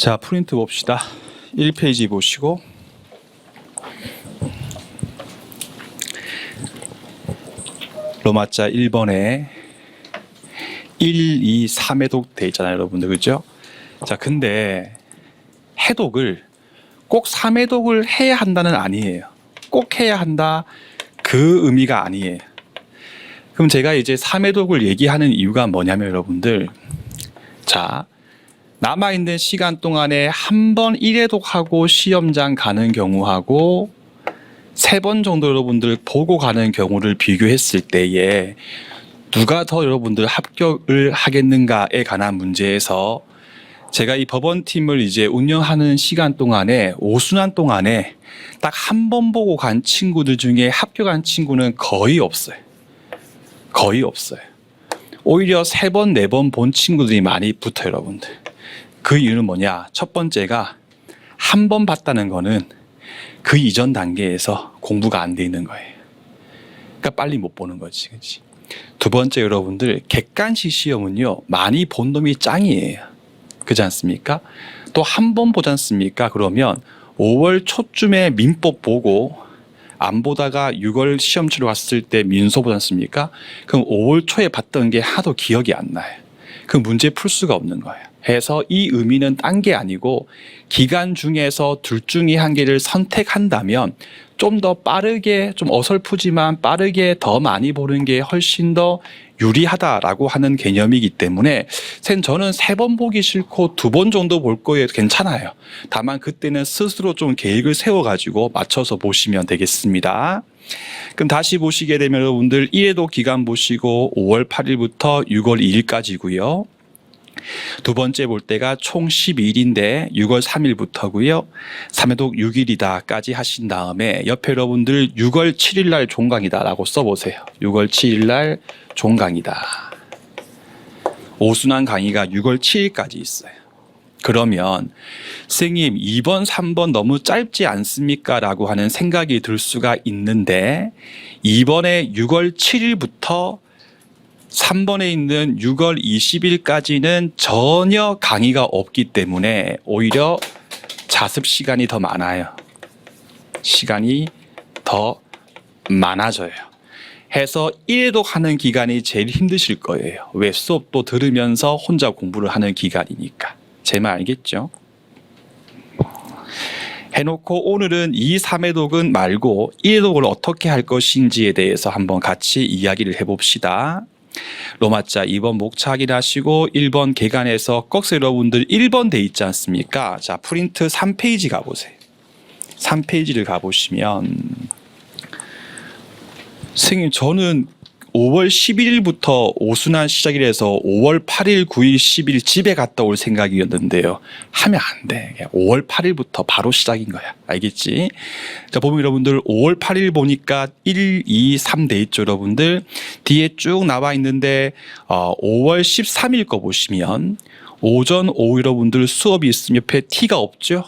자, 프린트 봅시다. 1페이지 보시고 로마자 1번에 1, 2, 3회독 돼 있잖아요, 여러분들. 그죠? 자, 근데 해독을 꼭 3회독을 해야 한다는 아니에요. 꼭 해야 한다. 그 의미가 아니에요. 그럼 제가 이제 3회독을 얘기하는 이유가 뭐냐면 여러분들. 자, 남아있는 시간 동안에 한 번 1회독하고 시험장 가는 경우하고 세 번 정도 여러분들 보고 가는 경우를 비교했을 때에 누가 더 여러분들 합격을 하겠는가에 관한 문제에서 제가 이 법원팀을 이제 운영하는 시간 동안에 오순환 동안에 딱 한 번 보고 간 친구들 중에 합격한 친구는 거의 없어요. 거의 없어요. 오히려 세 번, 네 번 본 친구들이 많이 붙어요, 여러분들. 그 이유는 뭐냐? 첫 번째가 한 번 봤다는 거는 그 이전 단계에서 공부가 안 돼 있는 거예요. 그러니까 빨리 못 보는 거지, 그렇지? 두 번째 여러분들 객관식 시험은요 많이 본 놈이 짱이에요. 그렇지 않습니까? 또 한 번 보지 않습니까? 그러면 5월 초쯤에 민법 보고 안 보다가 6월 시험 치러 갔을 때 민소 보지 않습니까? 그럼 5월 초에 봤던 게 하도 기억이 안 나요. 그 문제 풀 수가 없는 거예요. 해서 이 의미는 딴 게 아니고 기간 중에서 둘 중에 한 개를 선택한다면 좀 더 빠르게 좀 어설프지만 빠르게 더 많이 보는 게 훨씬 더 유리하다라고 하는 개념이기 때문에 선 저는 세 번 보기 싫고 두 번 정도 볼 거에 괜찮아요. 다만 그때는 스스로 좀 계획을 세워 가지고 맞춰서 보시면 되겠습니다. 그럼 다시 보시게 되면 여러분들 1회도 기간 보시고 5월 8일부터 6월 2일까지고요. 두 번째 볼 때가 총 12일인데 6월 3일부터고요. 3회독 6일이다까지 하신 다음에 옆에 여러분들 6월 7일 날 종강이다라고 써보세요. 6월 7일 날 종강이다. 오순환 강의가 6월 7일까지 있어요. 그러면 선생님 2번, 3번 너무 짧지 않습니까? 라고 하는 생각이 들 수가 있는데 2번에 6월 7일부터 3번에 있는 6월 20일까지는 전혀 강의가 없기 때문에 오히려 자습 시간이 더 많아요. 시간이 더 많아져요. 해서 1회독 하는 기간이 제일 힘드실 거예요. 왜 수업도 들으면서 혼자 공부를 하는 기간이니까. 제 말 알겠죠? 해놓고 오늘은 이 3회독은 말고 1회독을 어떻게 할 것인지에 대해서 한번 같이 이야기를 해봅시다. 로마자 2번 목차 확인하시고 1번 개간에서 꺽쇠 여러분들 1번 돼 있지 않습니까? 자, 프린트 3페이지 가보세요. 3페이지를 가보시면 선생님 저는 5월 11일부터 오순환 시작이라서 5월 8일, 9일, 10일 집에 갔다 올 생각이었는데요. 하면 안 돼. 그냥 5월 8일부터 바로 시작인 거야. 알겠지? 자, 보면 여러분들 5월 8일 보니까 1, 2, 3 돼 있죠, 여러분들. 뒤에 쭉 나와 있는데 어, 5월 13일 거 보시면 오전, 오후 여러분들 수업이 있으면 옆에 T가 없죠?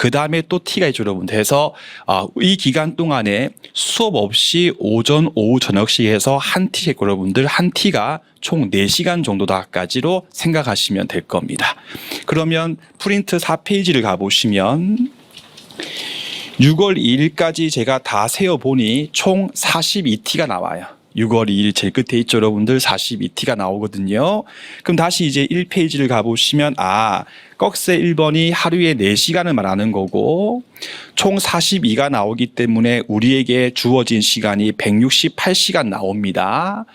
그 다음에 또 T가 있죠, 여러분. 그래서 아, 이 기간 동안에 수업 없이 오전, 오후, 저녁씩 해서 한 T 했고 여러분들 한 T가 총 4시간 정도다까지로 생각하시면 될 겁니다. 그러면 프린트 4페이지를 가보시면 6월 2일까지 제가 다 세어보니 총 42T가 나와요. 6월 2일 제일 끝에 있죠, 여러분들 42T가 나오거든요. 그럼 다시 이제 1페이지를 가보시면 아 꺽쇠 1번이 하루에 4시간을 말하는 거고 총 42가 나오기 때문에 우리에게 주어진 시간이 168시간 나옵니다.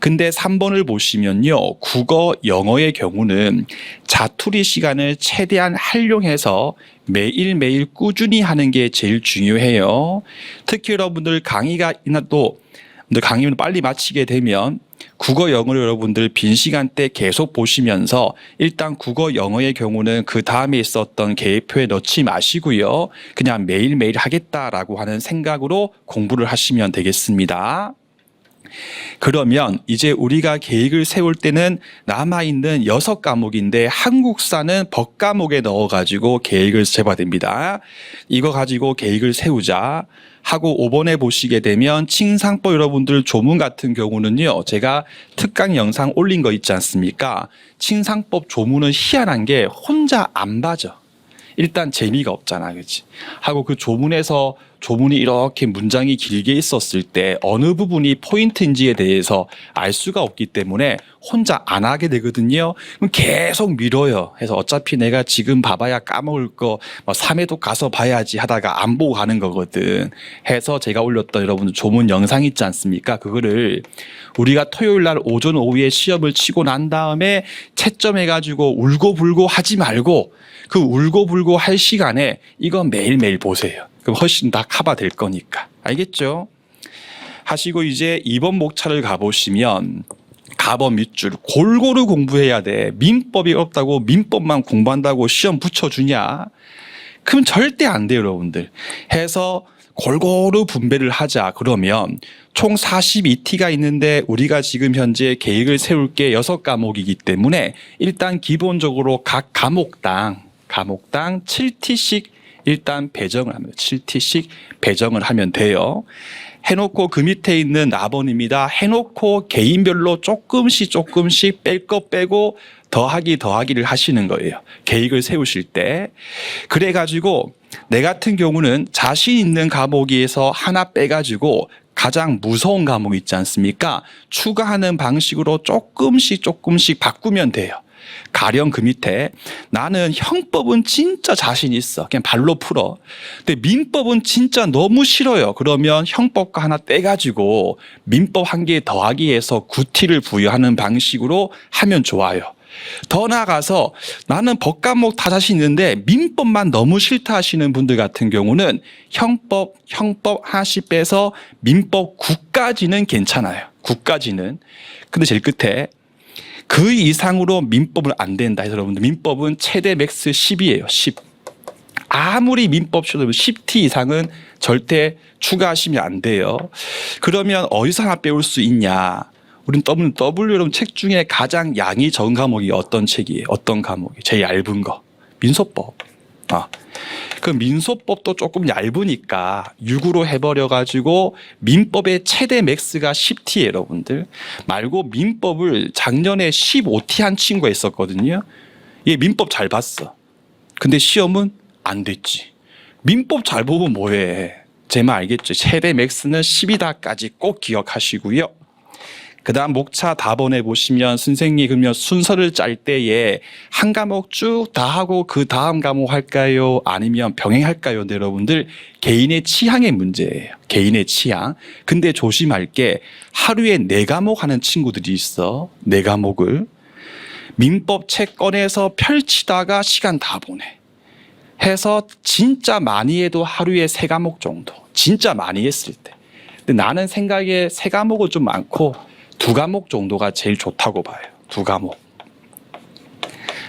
근데 3번을 보시면요. 국어, 영어의 경우는 자투리 시간을 최대한 활용해서 매일매일 꾸준히 하는 게 제일 중요해요. 특히 여러분들 강의가 또 근데 강의를 빨리 마치게 되면 국어 영어를 여러분들 빈 시간 대 계속 보시면서 일단 국어 영어의 경우는 그 다음에 있었던 계획표에 넣지 마시고요. 그냥 매일매일 하겠다라고 하는 생각으로 공부를 하시면 되겠습니다. 그러면 이제 우리가 계획을 세울 때는 남아있는 여섯 과목인데 한국사는 법 과목에 넣어가지고 계획을 세봐야 됩니다. 이거 가지고 계획을 세우자. 하고 5번에 보시게 되면 칭상법 여러분들 조문 같은 경우는요. 제가 특강 영상 올린 거 있지 않습니까? 칭상법 조문은 희한한 게 혼자 안 봐져. 일단 재미가 없잖아, 그렇지? 하고 그 조문에서 조문이 이렇게 문장이 길게 있었을 때 어느 부분이 포인트인지에 대해서 알 수가 없기 때문에 혼자 안 하게 되거든요. 그럼 계속 미뤄요. 해서 어차피 내가 지금 봐봐야 까먹을 거, 뭐 3회도 가서 봐야지 하다가 안 보고 가는 거거든. 해서 제가 올렸던 여러분들 조문 영상 있지 않습니까? 그거를 우리가 토요일 날 오전 오후에 시험을 치고 난 다음에 채점해가지고 울고불고 하지 말고 그 울고불고 할 시간에 이거 매일매일 보세요. 그럼 훨씬 다 커버 될 거니까. 알겠죠? 하시고 이제 2번 목차를 가보시면 가범 밑줄 골고루 공부해야 돼. 민법이 없다고 민법만 공부한다고 시험 붙여주냐? 그럼 절대 안 돼요, 여러분들. 해서 골고루 분배를 하자. 그러면 총 42T가 있는데 우리가 지금 현재 계획을 세울 게 6과목이기 때문에 일단 기본적으로 각 과목당 과목당 7T씩 일단 배정을 합니다. 7T씩 배정을 하면 돼요. 해놓고 그 밑에 있는 4번입니다. 해놓고 개인별로 조금씩 조금씩 뺄 거 빼고 더하기 더하기를 하시는 거예요. 계획을 세우실 때. 그래가지고 내 같은 경우는 자신 있는 과목에서 하나 빼가지고 가장 무서운 과목 있지 않습니까? 추가하는 방식으로 조금씩 조금씩 바꾸면 돼요. 가령 그 밑에 나는 형법은 진짜 자신 있어. 그냥 발로 풀어. 근데 민법은 진짜 너무 싫어요. 그러면 형법과 하나 떼가지고 민법 한 개 더하기 해서 구티를 부여하는 방식으로 하면 좋아요. 더 나아가서 나는 법 과목 다 자신 있는데 민법만 너무 싫다 하시는 분들 같은 경우는 형법, 형법 하나씩 빼서 민법 9까지는 괜찮아요. 9까지는. 근데 제일 끝에 그 이상으로 민법은 안 된다 해서 여러분들 민법은 최대 맥스 10이에요. 10. 아무리 민법 쳐도 10T 이상은 절대 추가하시면 안 돼요. 그러면 어디서 하나 배울 수 있냐? 우린 W, W 여러분 책 중에 가장 양이 적은 과목이 어떤 책이에요? 어떤 과목이? 제일 얇은 거. 민소법. 아. 그 민소법도 조금 얇으니까 6으로 해버려 가지고 민법의 최대 맥스가 10T예요, 여러분들. 말고 민법을 작년에 15T 한 친구가 있었거든요. 얘 민법 잘 봤어. 근데 시험은 안 됐지. 민법 잘 보면 뭐해? 제 말 알겠죠? 최대 맥스는 10이다까지 꼭 기억하시고요. 그 다음 목차 답원에 보시면 선생님 그러면 순서를 짤 때에 한 과목 쭉 다 하고 그 다음 과목 할까요? 아니면 병행할까요? 네, 여러분들 개인의 취향의 문제예요. 개인의 취향. 근데 조심할 게 하루에 네 과목 하는 친구들이 있어. 네 과목을. 민법 책 꺼내서 펼치다가 시간 다 보내. 해서 진짜 많이 해도 하루에 세 과목 정도. 진짜 많이 했을 때. 근데 나는 생각에 세 과목은 좀 많고 두 과목 정도가 제일 좋다고 봐요. 두 과목.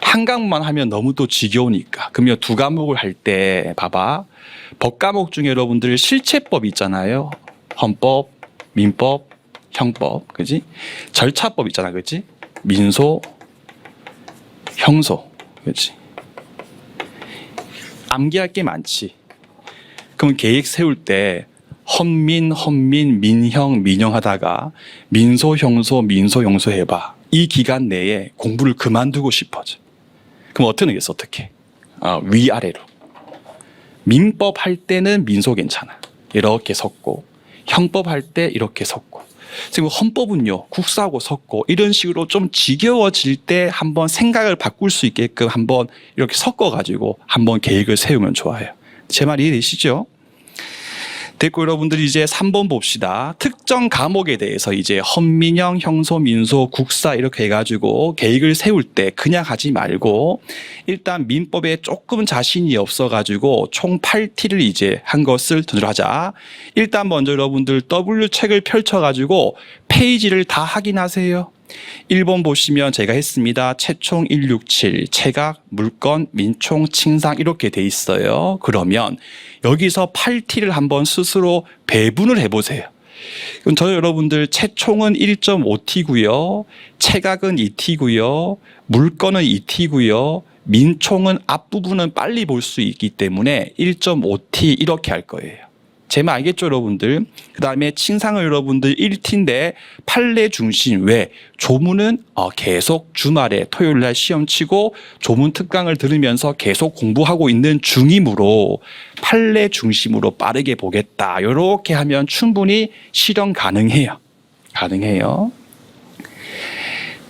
한 과목만 하면 너무 또 지겨우니까. 그러면 두 과목을 할 때 봐봐. 법 과목 중에 여러분들 실체법 있잖아요. 헌법, 민법, 형법, 그지? 절차법 있잖아, 그지? 민소, 형소, 그지? 암기할 게 많지. 그럼 계획 세울 때 헌민, 헌민, 민형, 민형 하다가 민소, 형소, 민소, 형소 해봐. 이 기간 내에 공부를 그만두고 싶어져. 그럼 어떻게 하겠어? 어떻게? 아, 위아래로. 민법 할 때는 민소 괜찮아. 이렇게 섞고 형법 할 때 이렇게 섞고 지금 헌법은요 국사하고 섞고 이런 식으로 좀 지겨워질 때 한번 생각을 바꿀 수 있게끔 한번 이렇게 섞어 가지고 한번 계획을 세우면 좋아요. 제 말 이해되시죠? 됐고 여러분들이 이제 3번 봅시다. 특정 과목에 대해서 이제 헌민형, 형소, 민소, 국사 이렇게 해가지고 계획을 세울 때 그냥 하지 말고 일단 민법에 조금 자신이 없어가지고 총 8T를 이제 한 것을 전달하자. 일단 먼저 여러분들 W 책을 펼쳐가지고 페이지를 다 확인하세요. 1번 보시면 제가 했습니다. 채총 167, 체각, 물건, 민총, 칭상 이렇게 돼 있어요. 그러면 여기서 8T를 한번 스스로 배분을 해보세요. 그럼 저 여러분들 채총은 1.5T고요. 체각은 2T고요. 물건은 2T고요. 민총은 앞부분은 빨리 볼 수 있기 때문에 1.5T 이렇게 할 거예요. 제말 알겠죠, 여러분들? 그 다음에 칭상을 여러분들 1티인데 판례 중심. 왜? 조문은 어, 계속 주말에 토요일 날 시험 치고 조문 특강을 들으면서 계속 공부하고 있는 중이므로 판례 중심으로 빠르게 보겠다. 이렇게 하면 충분히 실현 가능해요. 가능해요.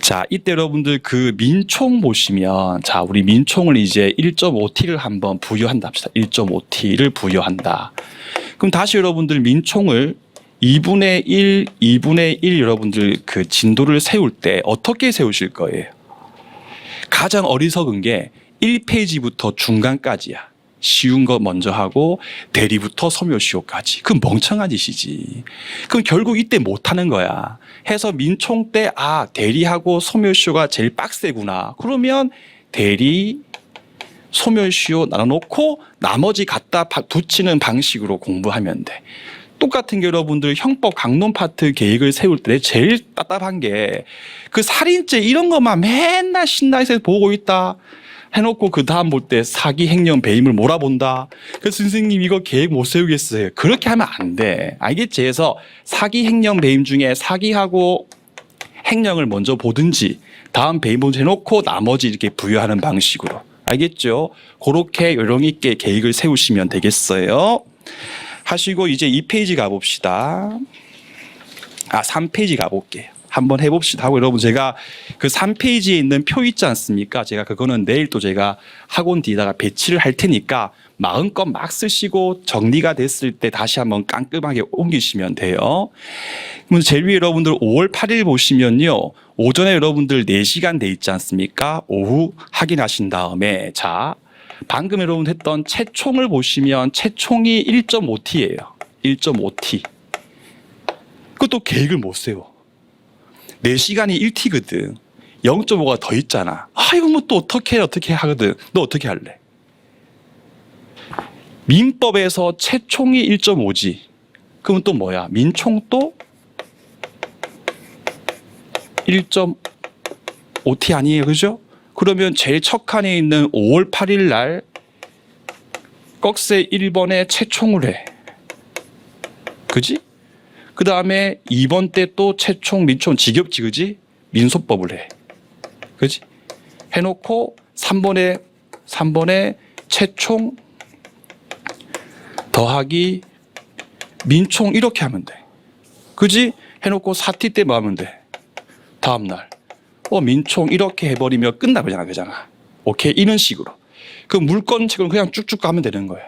자, 이때 여러분들 그 민총 보시면 자, 우리 민총을 이제 1.5T를 한번 부여한다 합시다. 1.5T를 부여한다. 그럼 다시 여러분들 민총을 2분의 1, 2분의 1 여러분들 그 진도를 세울 때 어떻게 세우실 거예요? 가장 어리석은 게 1페이지부터 중간까지야. 쉬운 거 먼저 하고 대리부터 소묘시효까지. 그건 멍청한 짓이지. 그럼 결국 이때 못 하는 거야. 해서 민총 때 아, 대리하고 소묘시효가 제일 빡세구나. 그러면 대리 소멸시효 나눠놓고 나머지 갖다 바- 붙이는 방식으로 공부하면 돼. 똑같은 게 여러분들 형법 강론 파트 계획을 세울 때 제일 답답한 게 그 살인죄 이런 것만 맨날 신나해서 보고 있다. 해놓고 그 다음 볼 때 사기 행령 배임을 몰아본다. 그래서 선생님 이거 계획 못 세우겠어요. 그렇게 하면 안 돼. 알겠지? 그래서 사기 행령 배임 중에 사기하고 행령을 먼저 보든지 다음 배임 먼저 해놓고 나머지 이렇게 부여하는 방식으로 알겠죠? 그렇게 요령 있게 계획을 세우시면 되겠어요. 하시고 이제 2페이지 가봅시다. 아 3페이지 가볼게요. 한번 해봅시다 하고 여러분 제가 그 3페이지에 있는 표 있지 않습니까? 제가 그거는 내일 또 제가 학원 뒤에다가 배치를 할 테니까 마음껏 막 쓰시고 정리가 됐을 때 다시 한번 깔끔하게 옮기시면 돼요. 그럼 제일 위에 여러분들 5월 8일 보시면요. 오전에 여러분들 4시간 돼 있지 않습니까? 오후 확인하신 다음에 자 방금 여러분 했던 채총을 보시면 채총이 1.5T예요. 1.5T. 그것도 계획을 못 세워. 4시간이 1T거든. 0.5가 더 있잖아. 아, 이거 뭐 또 어떻게 해, 어떻게 하거든. 너 어떻게 할래? 민법에서 채총이 1.5지. 그러면 또 뭐야? 민총도 1.5T 아니에요. 그죠? 그러면 제일 첫 칸에 있는 5월 8일 날 꺽쇠 1번에 채총을 해. 그지? 그 다음에 2번 때 또 채총, 민총, 직역지, 그지? 민소법을 해. 그지? 해놓고 3번에, 3번에 채총 더하기 민총 이렇게 하면 돼. 그지? 해놓고 4T 때뭐 하면 돼? 다음날. 어, 민총 이렇게 해버리면 끝나버잖아, 그잖아. 오케이? 이런 식으로. 그 물건책을 그냥 쭉쭉 가면 되는 거야.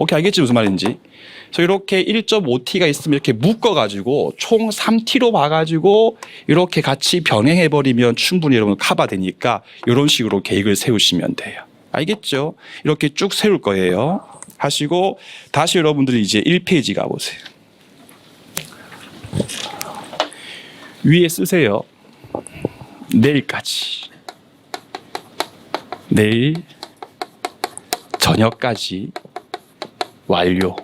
오케이, 알겠지? 무슨 말인지? 그래서 이렇게 1.5T가 있으면 이렇게 묶어가지고 총 3T로 봐가지고 이렇게 같이 병행해버리면 충분히 여러분 커버되니까 이런 식으로 계획을 세우시면 돼요. 알겠죠? 이렇게 쭉 세울 거예요. 하시고 다시 여러분들이 이제 1페이지 가보세요. 위에 쓰세요. 내일까지. 내일 저녁까지 완료.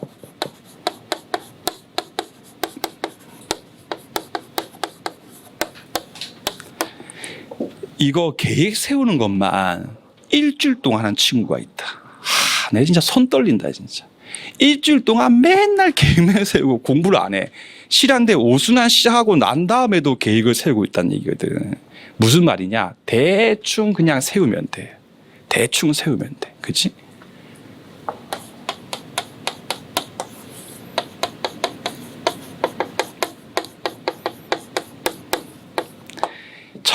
이거 계획 세우는 것만 일주일 동안 하는 친구가 있다. 하, 내 진짜 손 떨린다 진짜. 일주일 동안 맨날 계획만 세우고 공부를 안 해. 실한데 오순환 시작하고 난 다음에도 계획을 세우고 있다는 얘기거든. 무슨 말이냐? 대충 그냥 세우면 돼. 대충 세우면 돼. 그치?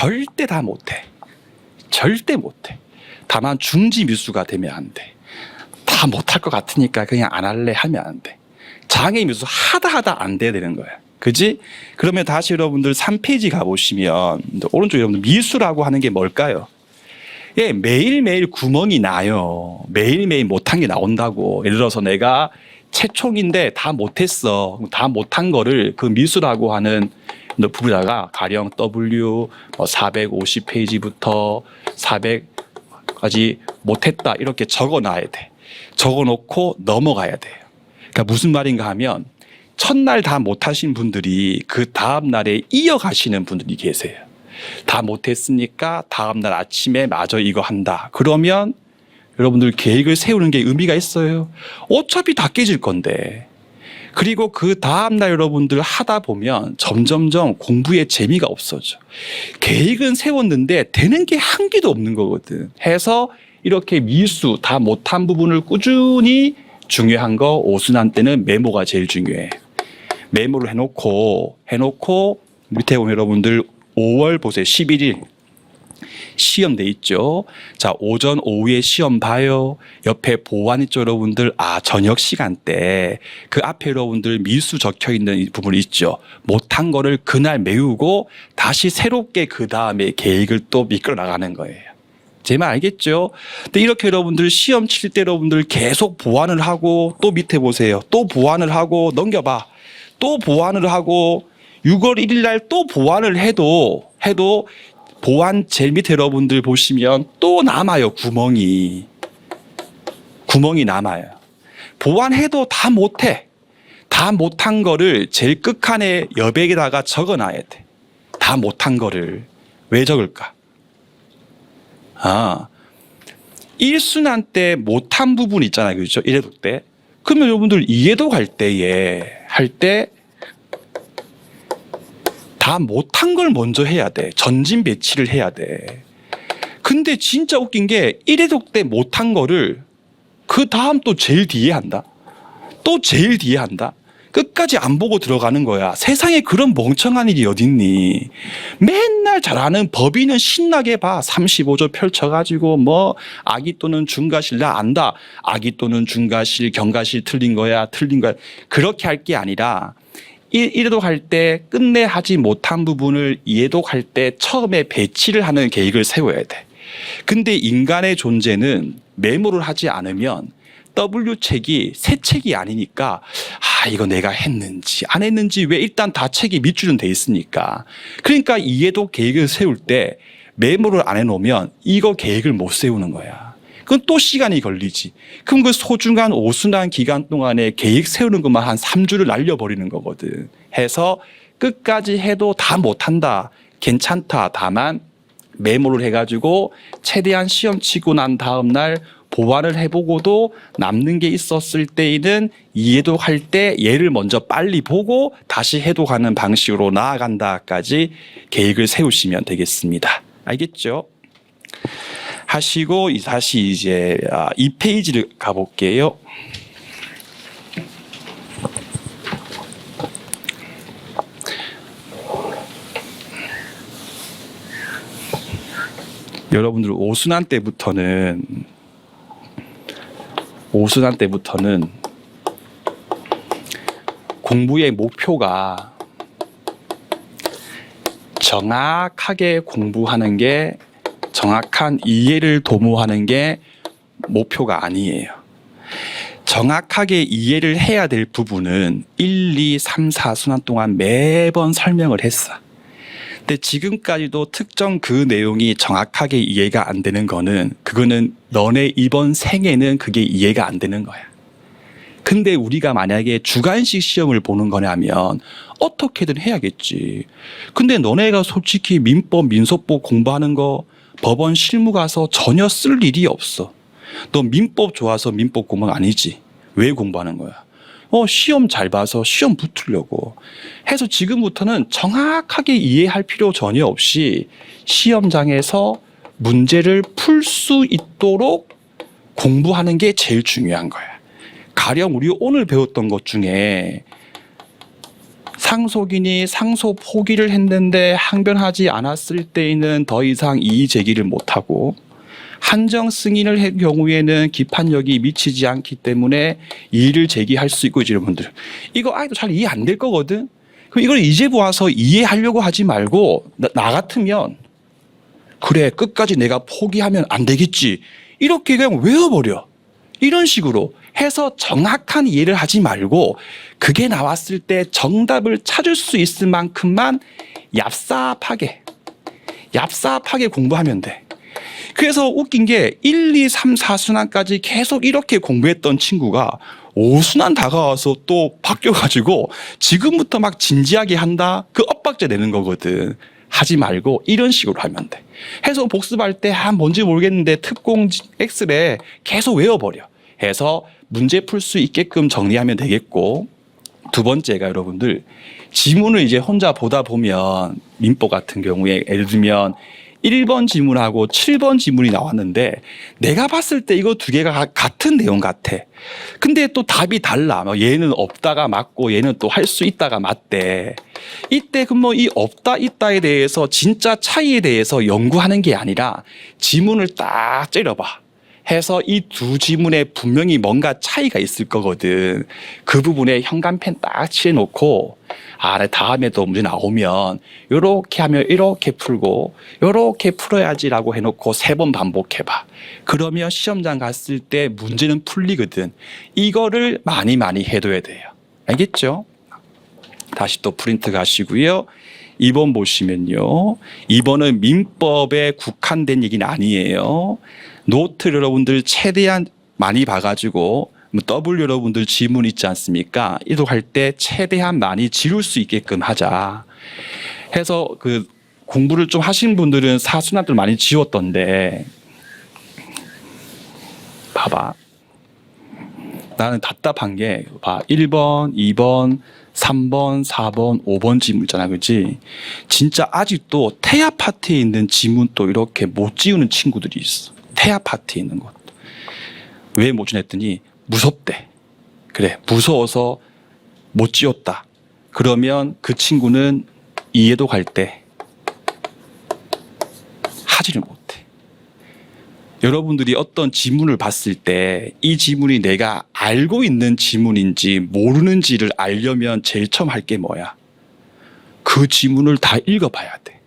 절대 다 못해. 절대 못해. 다만 중지 미수가 되면 안 돼. 다 못할 것 같으니까 그냥 안 할래 하면 안 돼. 장애 미수 하다 하다 안 돼야 되는 거야. 그지? 그러면 다시 여러분들 3페이지 가보시면 오른쪽 여러분들 미수라고 하는 게 뭘까요? 예, 매일매일 구멍이 나요. 매일매일 못한 게 나온다고. 예를 들어서 내가 채총인데 다 못했어. 다 못한 거를 그 미수라고 하는 부분에다가 가령 W 450페이지부터 400까지 못했다 이렇게 적어놔야 돼. 적어놓고 넘어가야 돼요. 그러니까 무슨 말인가 하면 첫날 다 못하신 분들이 그 다음 날에 이어가시는 분들이 계세요. 다 못했으니까 다음 날 아침에 마저 이거 한다. 그러면 여러분들 계획을 세우는 게 의미가 있어요. 어차피 다 깨질 건데. 그리고 그 다음날 여러분들 하다 보면 점점점 공부에 재미가 없어져. 계획은 세웠는데 되는 게 한 개도 없는 거거든. 해서 이렇게 미수 다 못한 부분을 꾸준히 중요한 거 오순환 때는 메모가 제일 중요해. 메모를 해놓고 해놓고 밑에 보면 여러분들 5월 보세요. 11일 시험 돼 있죠. 자, 오전 오후에 시험 봐요. 옆에 보안 있죠, 여러분들. 아, 저녁 시간대. 그 앞에 여러분들 미수 적혀 있는 이 부분 있죠. 못한 거를 그날 메우고 다시 새롭게 그 다음에 계획을 또 미끌어 나가는 거예요. 제 말 알겠죠? 근데 이렇게 여러분들 시험 칠 때 여러분들 계속 보완을 하고 또 밑에 보세요. 또 보완을 하고 넘겨봐. 또 보완을 하고 6월 1일 날 또 보완을 해도 해도 보완 제일 밑에 여러분들 보시면 또 남아요 구멍이. 구멍이 남아요. 보완해도 다 못해. 다 못한 거를 제일 끝칸에 여백에다가 적어놔야 돼 다 못한 거를. 왜 적을까? 아 1순환 때 못한 부분 있잖아요 그렇죠? 1회독 때. 그러면 여러분들 2회독 할 때에 할 때 다 못한 걸 먼저 해야 돼. 전진 배치를 해야 돼. 근데 진짜 웃긴 게 1회독 때 못한 거를 그 다음 또 제일 뒤에 한다. 또 제일 뒤에 한다. 끝까지 안 보고 들어가는 거야. 세상에 그런 멍청한 일이 어딨니? 맨날 잘하는 법인은 신나게 봐. 35조 펼쳐가지고 뭐 아기 또는 중가실 나 안다. 아기 또는 중가실 경가실 틀린 거야. 틀린 거야. 그렇게 할 게 아니라 일- 일회독 할 때 끝내 하지 못한 부분을 이해독 할 때 처음에 배치를 하는 계획을 세워야 돼. 근데 인간의 존재는 메모를 하지 않으면 W 책이 새 책이 아니니까 아 이거 내가 했는지 안 했는지 왜 일단 다 책이 밑줄은 돼 있으니까 그러니까 이해독 계획을 세울 때 메모를 안 해놓으면 이거 계획을 못 세우는 거야. 그건 또 시간이 걸리지. 그럼 그 소중한 오순한 기간 동안에 계획 세우는 것만 한 3주를 날려버리는 거거든. 해서 끝까지 해도 다 못한다. 괜찮다. 다만 메모를 해가지고 최대한 시험 치고 난 다음 날 보완을 해보고도 남는 게 있었을 때에는 이해독할 때 얘를 먼저 빨리 보고 다시 해독하는 방식으로 나아간다까지 계획을 세우시면 되겠습니다. 알겠죠? 하시고 이- 다시 이제 아, 이 페이지를 가볼게요. 여러분들 오순환 때부터는 오순환 때부터는 공부의 목표가 정확하게 공부하는 게 정확한 이해를 도모하는 게 목표가 아니에요. 정확하게 이해를 해야 될 부분은 1, 2, 3, 4 순환 동안 매번 설명을 했어. 근데 지금까지도 특정 그 내용이 정확하게 이해가 안 되는 거는 그거는 너네 이번 생에는 그게 이해가 안 되는 거야. 근데 우리가 만약에 주관식 시험을 보는 거냐면 어떻게든 해야겠지. 근데 너네가 솔직히 민법, 민소법 공부하는 거 법원 실무 가서 전혀 쓸 일이 없어. 너 민법 좋아서 민법 공부 아니지. 왜 공부하는 거야? 어, 시험 잘 봐서 시험 붙으려고. 해서 지금부터는 정확하게 이해할 필요 전혀 없이 시험장에서 문제를 풀 수 있도록 공부하는 게 제일 중요한 거야. 가령 우리 오늘 배웠던 것 중에 상속인이 상속 포기를 했는데 항변하지 않았을 때에는 더 이상 이의 제기를 못하고 한정 승인을 한 경우에는 기판력이 미치지 않기 때문에 이의를 제기할 수 있고 이제 여러분들. 이거 아이도 잘 이해 안 될 거거든. 그럼 이걸 이제 와서 이해하려고 하지 말고 나, 나 같으면 그래 끝까지 내가 포기하면 안 되겠지. 이렇게 그냥 외워버려 이런 식으로 해서 정확한 이해를 하지 말고 그게 나왔을 때 정답을 찾을 수 있을 만큼만 얍삽하게 얍삽하게 공부하면 돼. 그래서 웃긴 게 1, 2, 3, 4순환까지 계속 이렇게 공부했던 친구가 5순환 다가와서 또 바뀌어가지고 지금부터 막 진지하게 한다? 그 엇박자 내는 거거든. 하지 말고 이런 식으로 하면 돼. 해서 복습할 때, 아, 뭔지 모르겠는데 특공 엑스레 계속 외워버려. 해서 문제 풀 수 있게끔 정리하면 되겠고, 두 번째가 여러분들 지문을 이제 혼자 보다 보면 민법 같은 경우에 예를 들면 1번 지문하고 7번 지문이 나왔는데 내가 봤을 때 이거 두 개가 가- 같은 내용 같아. 근데 또 답이 달라. 뭐 얘는 없다가 맞고 얘는 또 할 수 있다가 맞대. 이때 그럼 뭐 이 없다 있다에 대해서 진짜 차이에 대해서 연구하는 게 아니라 지문을 딱 째려봐. 해서 이 두 지문에 분명히 뭔가 차이가 있을 거거든. 그 부분에 현관펜 딱 칠해놓고 아, 내 다음에도 문제 나오면 요렇게 하면 이렇게 풀고 요렇게 풀어야지라고 해놓고 세 번 반복해봐. 그러면 시험장 갔을 때 문제는 풀리거든. 이거를 많이 많이 해둬야 돼요. 알겠죠? 다시 또 프린트 가시고요. 2번 보시면요. 2번은 민법에 국한된 얘기는 아니에요. 노트 여러분들 최대한 많이 봐가지고 뭐 W 여러분들 지문 있지 않습니까? 이독할 때 최대한 많이 지울 수 있게끔 하자. 해서 그 공부를 좀 하신 분들은 사순환들 많이 지웠던데 봐봐. 나는 답답한 게, 봐. 1번, 2번, 3번, 4번, 5번 지문 있잖아. 그지? 진짜 아직도 태아 파트에 있는 지문도 이렇게 못 지우는 친구들이 있어. 태아 파트에 있는 것. 왜못 지냈더니 무섭대. 그래. 무서워서 못 지웠다. 그러면 그 친구는 이해도 갈 때 하지를 못해. 여러분들이 어떤 지문을 봤을 때 이 지문이 내가 알고 있는 지문인지 모르는지를 알려면 제일 처음 할 게 뭐야? 그 지문을 다 읽어봐야 돼.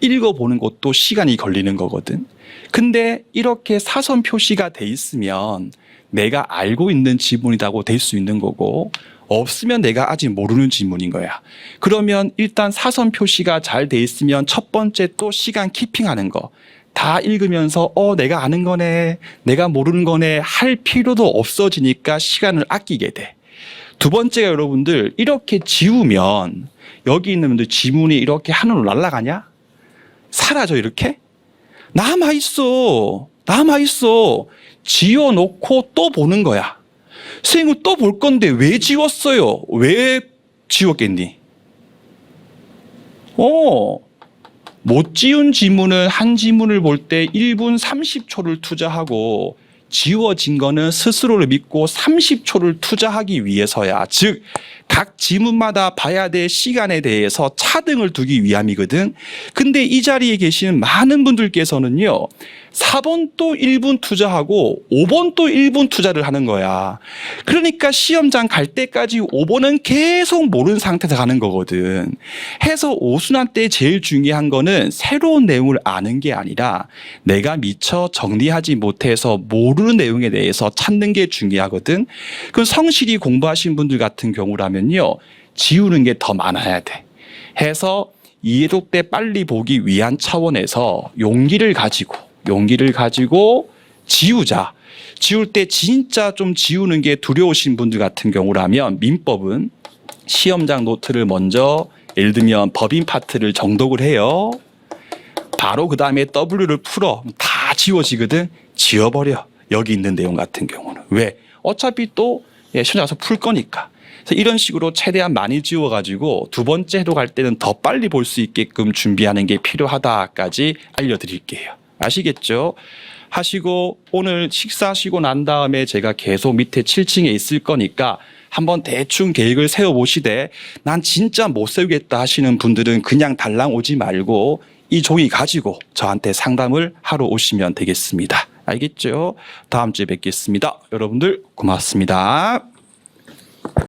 읽어보는 것도 시간이 걸리는 거거든. 근데 이렇게 사선 표시가 돼 있으면 내가 알고 있는 지문이라고 될 수 있는 거고 없으면 내가 아직 모르는 지문인 거야. 그러면 일단 사선 표시가 잘 돼 있으면 첫 번째 또 시간 키핑하는 거. 다 읽으면서 어 내가 아는 거네 내가 모르는 거네 할 필요도 없어지니까 시간을 아끼게 돼. 두 번째가 여러분들 이렇게 지우면 여기 있는 분들 지문이 이렇게 하늘로 날아가냐? 사라져 이렇게? 남아 있어. 남아 있어. 지워 놓고 또 보는 거야. 선생님 또볼 건데 왜 지웠어요? 왜 지웠겠니? 어. 못 지운 지문은 한 지문을 볼 때 1분 30초를 투자하고 지워진 거는 스스로를 믿고 30초를 투자하기 위해서야. 즉, 각 지문마다 봐야 될 시간에 대해서 차등을 두기 위함이거든. 근데 이 자리에 계신 많은 분들께서는요, 4번 또 1분 투자하고 5번 또 1분 투자를 하는 거야. 그러니까 시험장 갈 때까지 5번은 계속 모르는 상태에서 가는 거거든. 해서 오순환 때 제일 중요한 거는 새로운 내용을 아는 게 아니라 내가 미처 정리하지 못해서 모르는 내용에 대해서 찾는 게 중요하거든. 그 성실히 공부하신 분들 같은 경우라면요. 지우는 게 더 많아야 돼. 해서 이해도 때 빨리 보기 위한 차원에서 용기를 가지고 용기를 가지고 지우자. 지울 때 진짜 좀 지우는 게 두려우신 분들 같은 경우라면 민법은 시험장 노트를 먼저 예를 들면 법인 파트를 정독을 해요. 바로 그 다음에 W를 풀어. 다 지워지거든. 지워버려. 여기 있는 내용 같은 경우는. 왜? 어차피 또 예, 시험 가서 풀 거니까. 그래서 이런 식으로 최대한 많이 지워가지고 두 번째 해독할 때는 더 빨리 볼 수 있게끔 준비하는 게 필요하다까지 알려드릴게요. 아시겠죠? 하시고 오늘 식사하시고 난 다음에 제가 계속 밑에 7층에 있을 거니까 한번 대충 계획을 세워보시되 난 진짜 못 세우겠다 하시는 분들은 그냥 달랑 오지 말고 이 종이 가지고 저한테 상담을 하러 오시면 되겠습니다. 알겠죠? 다음 주에 뵙겠습니다. 여러분들 고맙습니다.